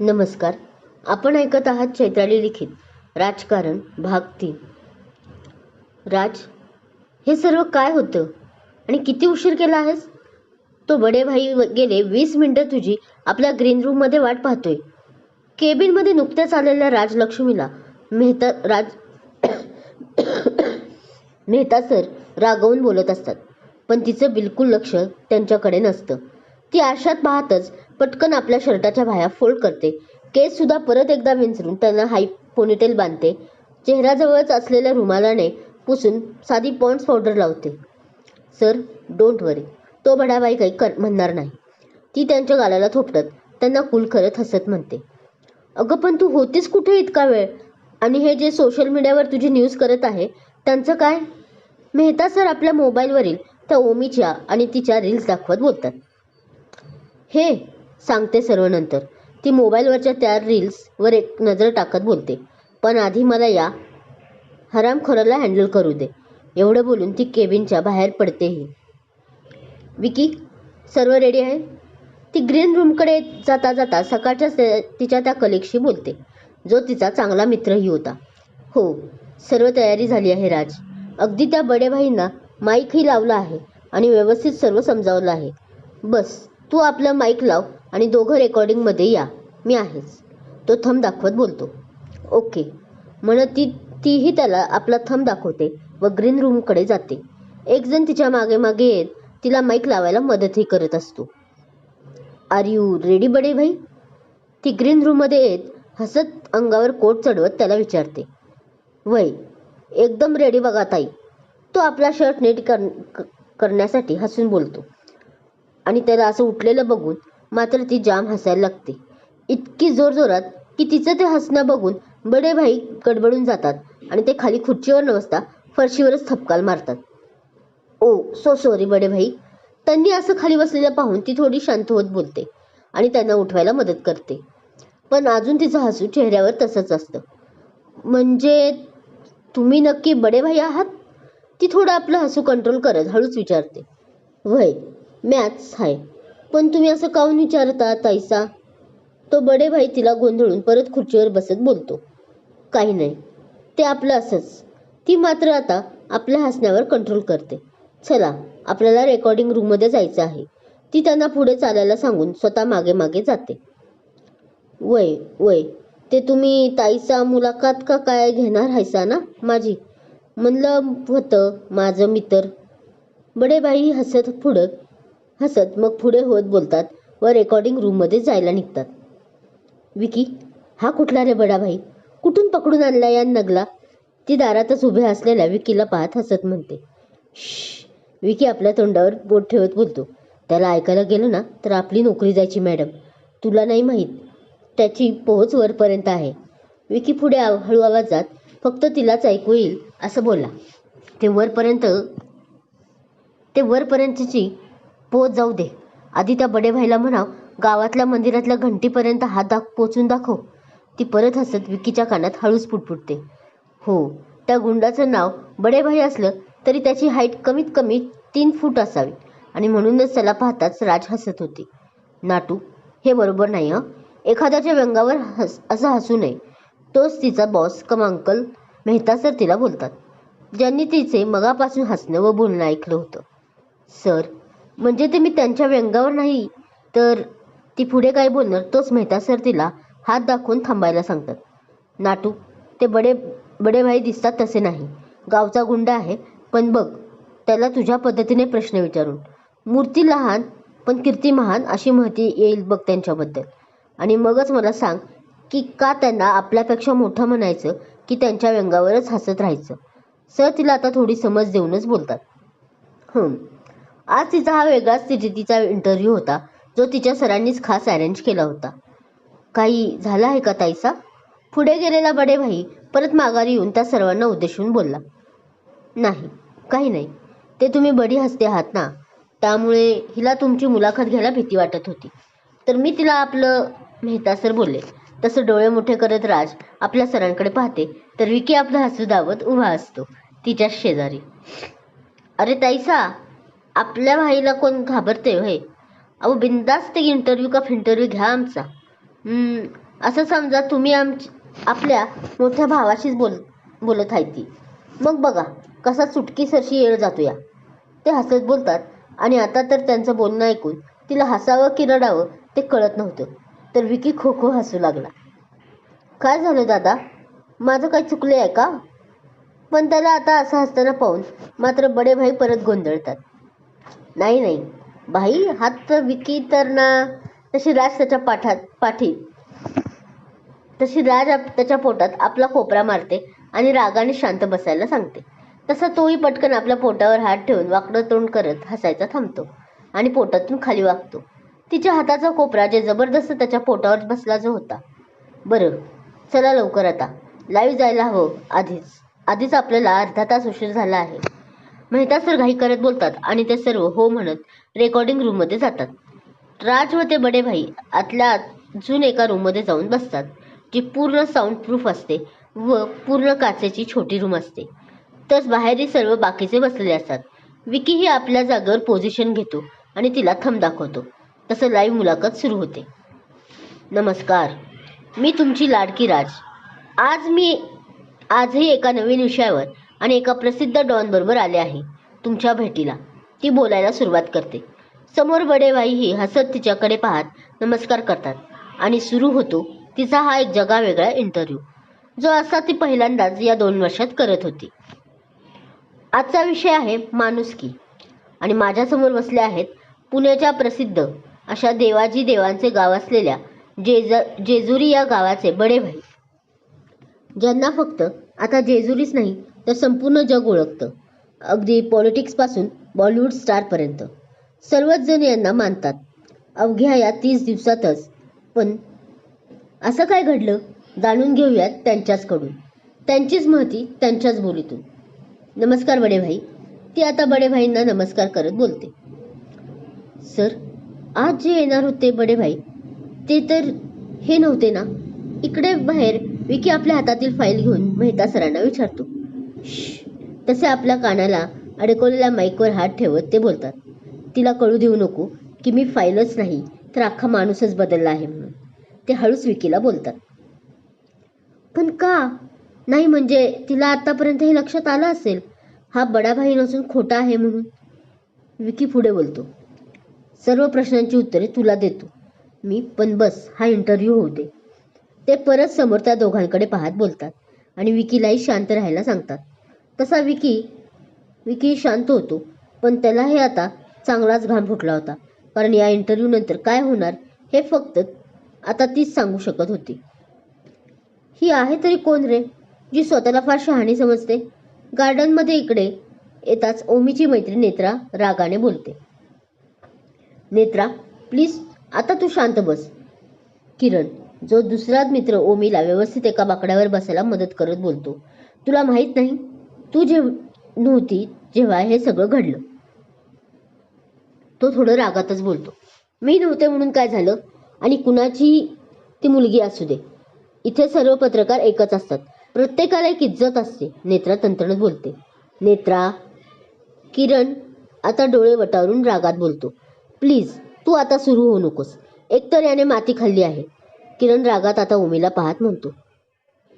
नमस्कार. आपण ऐकत आहात चैत्राली लिखित राजकारण भाग तीन. राज हे सर्व काय होतं? आणि किती उशीर केला आहेस? तो बडे भाई गेले वीस मिनिटं तुझी आपल्या ग्रीन रूममध्ये वाट पाहतोय. केबिनमध्ये नुकत्याच आलेल्या राजलक्ष्मीला मेहता राज मेहता सर रागवून बोलत असतात. पण तिचं बिलकुल लक्ष त्यांच्याकडे नसतं. ती आरशात पाहतच पटकन आपल्या शर्टाच्या भाया फोल्ड करते. केस सुद्धा परत एकदा विंचरून त्यांना हाय पोनिटेल बांधते. चेहऱ्याजवळच असलेल्या रुमालाने पुसून साधी पॉन्ड्स पावडर लावते. Sir don't worry. तो बडाबाई काही कर म्हणणार नाही. ती त्यांच्या गालाला थोपटत त्यांना कुल करत हसत म्हणते. अगं पण तू होतीस कुठे इतका वेळ? आणि हे जे सोशल मीडियावर तुझी न्यूज करत आहे त्यांचं काय? मेहता सर आपल्या मोबाईलवरील त्या ओमीच्या आणि तिच्या रील्स दाखवत बोलतात. हे सांगते सर्व नंतर. ती मोबाईलवरच्या त्या रील्सवर एक नजर टाकत बोलते. पण आधी मला या हरामखोराला हँडल करू दे. एवढं बोलून ती केबिनच्या बाहेर पडतेही विकी सर्व रेडी आहे? ती ग्रीन रूमकडे जाता जाता सकाळच्या तिच्या त्या कलिगशी बोलते. जो तिचा चांगला मित्रही होता. हो सर्व तयारी झाली आहे राज. अगदी त्या बडेभाईंना माईकही लावला आहे आणि व्यवस्थित सर्व समजावलं आहे. बस तू आपलं माईक लाव. आणि दोघं रेकॉर्डिंगमध्ये या. मी आहेच. तो थंब दाखवत बोलतो. ओके म्हणत ती तीही त्याला आपला थंब दाखवते व ग्रीन रूमकडे जाते. एकजण तिच्यामागे मागे येत तिला माईक लावायला मदतही करत असतो. आर यू रेडी बडे भाई? ती ग्रीन रूममध्ये येत हसत अंगावर कोट चढवत त्याला विचारते. वय एकदम रेडी बघा ताई. तो आपला शर्ट नीट कर क- करण्यासाठी हसून बोलतो. आणि त्याला असं उठलेलं बघून मात्र ती जाम हसायला लागते. इतकी जोरजोरात की तिचं ते हसणं बघून बडे भाई गडबडून जातात आणि ते खाली खुर्चीवर न बसता फरशीवरच थपकाल मारतात. ओ सो सॉरी बडे भाई. त्यांनी असं खाली बसलेलं पाहून ती थोडी शांत होत बोलते आणि त्यांना उठवायला मदत करते. पण अजून तिचं हसू चेहऱ्यावर तसंच असतं. म्हणजे तुम्ही नक्की बडे भाई आहात? ती थोडं आपलं हसू कंट्रोल करत हळूच विचारते. वय मॅथ्स आहे पण तुम्ही असं काऊन विचारता ताईसा? तो बडे भाई तिला गोंधळून परत खुर्चीवर बसत बोलतो. काही नाही. ते आपलं असंच. ती मात्र आता आपल्या हसण्यावर कंट्रोल करते. चला आपल्याला रेकॉर्डिंग रूममध्ये जायचं आहे. ती त्यांना पुढे चालायला सांगून स्वतः मागे मागे जाते. वय वय ते तुम्ही ताईचा मुलाखत का काय घेणार हायसा ना माझी? म्हणलं होतं माझं मित्र. बडेबाई हसत पुढं हसत मग पुढे होत बोलतात व रेकॉर्डिंग रूममध्ये जायला निघतात. विकी हा कुठला रे बडा भाई? कुठून पकडून आणला या नगला? ती दारातच उभे असलेल्या विकीला पाहत हसत म्हणते. "श्श." विकी आपल्या तोंडावर बोट ठेवत बोलतो. त्याला ऐकायला गेलं ना तर आपली नोकरी जायची मॅडम. तुला नाही माहीत त्याची पोहोच वरपर्यंत आहे. विकी पुढे हळू आवाजात फक्त तिलाच ऐकू येईल असं बोलला ते वरपर्यंत ते वरपर्यंतची पोच जाऊ दे. आधी त्या बडे भाईला म्हणाव गावातल्या मंदिरातल्या घंटीपर्यंत हात दाख पोचून दाखव. ती परत हसत विकीच्या कानात हळूच पुटपुटते. हो त्या गुंडाचं नाव बडे भाई असलं तरी त्याची हाईट कमीत कमी तीन फूट असावी आणि म्हणूनच त्याला पाहताच राज हसत होती. नाटू हे बरोबर नाही हं. एखाद्याच्या व्यंगावर हस असं हसू नये. तोच तिचा boss cum uncle Mehta sir तिला बोलतात. ज्यांनी तिचे मगापासून हसणं व बोलणं ऐकलं होतं. सर म्हणजे ते मी त्यांच्या व्यंगावर नाही तर ती पुढे काय बोलणार तोच मेहता सर तिला हात दाखवून थांबायला सांगतात. नाटू ते बडे बडे भाई दिसतात तसे नाही. गावचा गुंड आहे पण बघ त्याला तुझ्या पद्धतीने प्रश्न विचारून. मूर्ती लहान पण कीर्ती महान अशी माहिती येईल बघ त्यांच्याबद्दल. आणि मगच मला सांग की का त्यांना आपल्यापेक्षा मोठं म्हणायचं की त्यांच्या व्यंगावरच हसत राहायचं? सर तिला आता थोडी समज देऊनच बोलतात. हं. आज तिचा हा वेगळाच तिचा इंटरव्ह्यू होता जो तिच्या सरांनीच खास अरेंज केला होता. काही झालं आहे का ताईसा पुढे गेलेला बडे भाई परत माघारी येऊन त्या सर्वांना उद्देशून बोलला. नाही काही नाही. ते तुम्ही बडी हसते आहात ना. त्यामुळे हिला तुमची मुलाखत घ्यायला भीती वाटत होती. तर मी तिला आपलं मेहता सर बोलले. तसं डोळे मोठे करत राज आपल्या सरांकडे पाहते. तर विकी आपलं हसू दावत उभा असतो तिच्या शेजारी. अरे ताईसा आपल्या भाईला कोण घाबरते होय? अहो बिंदास्त ते इंटरव्ह्यू का फिंटरव्ह्यू घ्या आमचा. असं समजा तुम्ही आमची आपल्या मोठ्या भावाशीच बोल बोलत आहे ती. मग बघा कसा चुटकीसरशी येळ जातो या ते हसत बोलतात आणि आता तर त्यांचं बोलणं ऐकून तिला हसावं की रडावं ते कळत नव्हतं. तर विकी खो खो हसू लागला. काय झालं दादा? माझं काही चुकले आहे का? पण त्याला आता असं हसताना पाहून मात्र बडे भाई परत गोंधळतात. नाही नाही. भाई हात तर विकी तर ना तशी राज त्याच्या पाठात पाठी. तशी राज आप- त्याच्या पोटात आपला कोपरा मारते आणि रागाने शांत बसायला सांगते. तसा तोही पटकन आपल्या पोटावर हात ठेवून वाकडं तोंड करत हसायचा थांबतो आणि पोटातून खाली वागतो. तिच्या हाताचा कोपरा जे जबरदस्त त्याच्या पोटावर बसला जो होता. बरं चला लवकर आता. लाईव्ह जायला हवं आधीच. आधीच आपल्याला अर्धा तास उशीर झाला आहे. म्हणजे मेहता सर घाई करत बोलतात आणि ते सर्व हो म्हणत रेकॉर्डिंग रूममध्ये जातात. राज व ते बडे भाई आतल्या अजून एका रूममध्ये जाऊन बसतात जी पूर्ण साऊंड प्रूफ असते व पूर्ण काचेची छोटी रूम असते. तस बाहेरही सर्व बाकीचे बसलेले असतात. विकी ही आपल्या जागेवर पोझिशन घेतो आणि तिला थंब दाखवतो. तसं लाईव्ह मुलाखत सुरू होते. नमस्कार. मी तुमची लाडकी राज. आज मी आजही एका नवीन विषयावर आणि एका प्रसिद्ध डॉनबरोबर आले आहे. तुमच्या भेटीला ती बोलायला सुरुवात करते. समोर बडेबाईही हसत तिच्याकडे पाहत नमस्कार करतात आणि सुरू होतो तिचा हा एक जगावेगळा इंटरव्ह्यू जो असा ती पहिल्यांदाच या दोन वर्षात करत होती. आजचा विषय आहे माणुसकी. आणि माझ्यासमोर बसले आहेत पुण्याच्या प्रसिद्ध अशा देवाजी देवांचे गाव असलेल्या जेज जेजुरी या गावाचे बडेभाई ज्यांना फक्त आता जेजुरीच नाही तर संपूर्ण जग ओळखतं. अगदी पॉलिटिक्सपासून बॉलिवूड स्टारपर्यंत सर्वच जण यांना मानतात. अवघ्या या तीस दिवसातच. पण असं काय घडलं? जाणून घेऊयात त्यांच्याचकडून. त्यांचीच महती त्यांच्याच बोलीतून. नमस्कार बडे भाई ती आता बडे भाईंना नमस्कार करत बोलते. सर आज जे येणार होते बडे भाई ते तर हे नव्हते ना? इकडे बाहेर विकी आपल्या हातातील फाईल घेऊन मेहता सरांना विचारतो. तसे आपल्या कानाला अडकवलेल्या माईकवर हात ठेवत ते बोलतात. तिला कळू देऊ नको की मी फाईलच नाही तर अख्खा माणूसच बदलला आहे म्हणून. ते हळूच विकीला बोलतात. पण का? नाही म्हणजे तिला आतापर्यंत हे लक्षात आलं असेल? हा बडा भाई नसून खोटा आहे म्हणून. विकी पुढे बोलतो. सर्व प्रश्नांची उत्तरे तुला देतो. मी पण बस हा इंटरव्ह्यू होऊ दे. ते परत समोर त्या दोघांकडे पाहत बोलतात आणि विकीलाही शांत राहायला सांगतात. तसा विकी विकी शांत होतो. पण त्यालाही आता चांगलाच घाम फुटला होता. कारण या इंटरव्ह्यू नंतर काय होणार हे फक्त आता तीच सांगू शकत होती. ही आहे तरी कोण रे जी स्वतःला फार शहाणी समजते? गार्डनमध्ये इकडे येताच ओमीची मैत्री नेत्रा रागाने बोलते. नेत्रा प्लीज आता तू शांत बस. किरण जो दुसरा मित्र ओमीला व्यवस्थित एका बाकड्यावर बसायला मदत करत बोलतो. तुला माहीत नाही? तू जेव नव्हती जेव्हा हे सगळं घडलं. तो थोडं रागातच बोलतो. मी नव्हते म्हणून काय झालं? आणि कुणाची? ती मुलगी असू दे. इथे सर्व पत्रकार एकच असतात. प्रत्येकाला एक इज्जत असते. नेत्रा तंत्रणत बोलते. नेत्रा किरण आता डोळे वटारून रागात बोलतो. प्लीज तू आता सुरू होऊ नकोस. एकतर याने माती खाल्ली आहे. किरण रागात आता उमीला पाहत म्हणतो.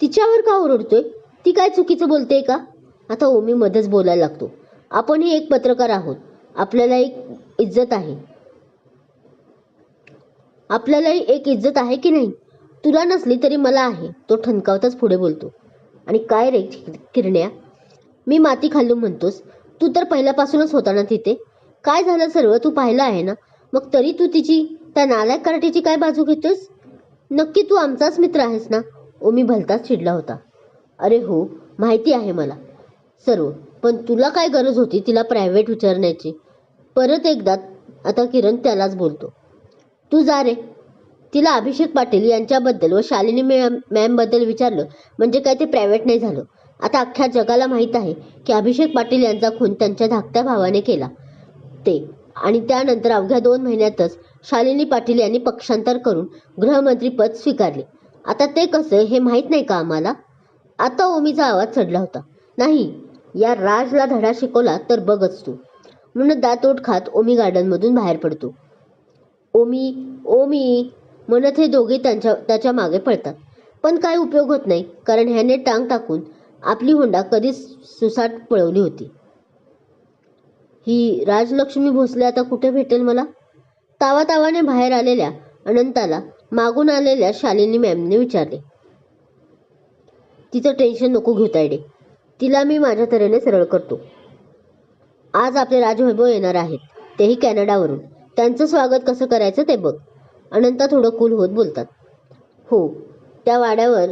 तिच्यावर का ओरडतोय? ती काय चुकीचं बोलते का? आता ओमी मध्येच बोलायला लागतो. आपणही एक पत्रकार आहोत. आपल्याला एक इज्जत आहे. आपल्यालाही एक इज्जत आहे की नाही? तुला नसली तरी मला आहे. तो ठणकावताच पुढे बोलतो. आणि काय रे किरण्या? मी माती खाल्लू म्हणतोस. तू तर पहिल्यापासूनच होता ना तिथे. काय झालं सर्व? तू पाहिलं आहे ना? मग तरी तू तिची त्या नालायक कराटीची काय बाजू घेतोस? नक्की तू आमचाच मित्र आहेस ना? ओमी भलताच चिडला होता. अरे हो माहिती आहे मला. सर्व पण तुला काय गरज होती तिला प्रायव्हेट विचारण्याची? परत एकदा आता किरण त्यालाच बोलतो. तू जा रे. तिला अभिषेक पाटील यांच्याबद्दल व शालिनी मॅम मॅमबद्दल विचारलं म्हणजे काय ते प्रायव्हेट नाही झालं. आता अख्ख्या जगाला माहीत आहे की अभिषेक पाटील यांचा खून त्यांच्या धाकट्या भावाने केला. ते आणि त्यानंतर अवघ्या दोन महिन्यातच शालिनी पाटील यांनी पक्षांतर करून गृहमंत्री पद स्वीकारले. आता ते कसं हे माहीत नाही का आम्हाला? आता ओमीचा आवाज चढला होता. नाही या राजला धडा शिकवला तर बघच तू. म्हणून दातोट खात ओमी गार्डनमधून बाहेर पडतो. ओमी ओमी म्हणत हे दोघे त्यांच्या त्याच्यामागे पळतात. पण काय उपयोग होत नाही कारण ह्याने टांग टाकून आपली होंडा कधीच सुसाट पळवली होती. ही राजलक्ष्मी भोसले आता कुठे भेटेल मला? तावातावाने बाहेर आलेल्या अनंताला मागून आलेल्या शालिनी मॅमने विचारले. तिचं टेन्शन नको घेता येईल तिला मी माझ्या तऱ्हेने सरळ करतो. आज आपले राजवैभव येणार आहेत. तेही कॅनडावरून. त्यांचं स्वागत कसं करायचं ते बघ. अनंता थोडं कूल होत बोलतात. हो त्या वाड्यावर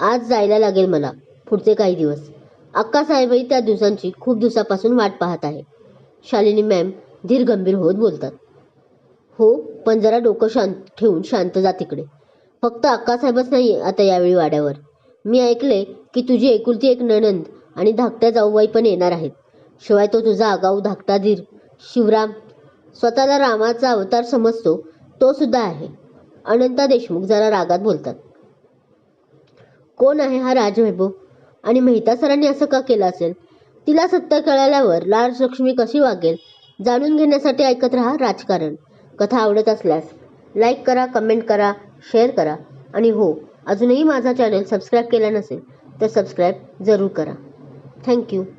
आज जायला लागेल मला पुढचे काही दिवस. अक्कासाहेबही त्या दिवसांची खूप दिवसापासून वाट पाहत आहे. शालिनी मॅम धीर गंभीर होत बोलतात. हो पण जरा डोकं शांत ठेवून शांत जा तिकडे. फक्त अक्कासाहेबच नाही आता यावेळी वाड्यावर. मी ऐकले की तुझी एकुलती एक नणंद आणि धाकट्या जाऊबाई पण येणार आहेत. शिवाय तो तुझा आगाऊ धाकटा धीर शिवराम स्वतःला रामाचा अवतार समजतो तो सुद्धा आहे. अनंता देशमुख जरा रागात बोलतात. कोण आहे हा राजवैभव? आणि मेहता सरांनी असं का केलं असेल? तिला सत्य कळाल्यावर राजलक्ष्मी कशी वागेल? जाणून घेण्यासाठी ऐकत राहा राजकारण. कथा आवडत असल्यास लाईक करा कमेंट करा शेअर करा. आणि हो अजूनही माझा चॅनल सबस्क्राईब केला नसेल तर सबस्क्राईब जरूर करा. Thank you.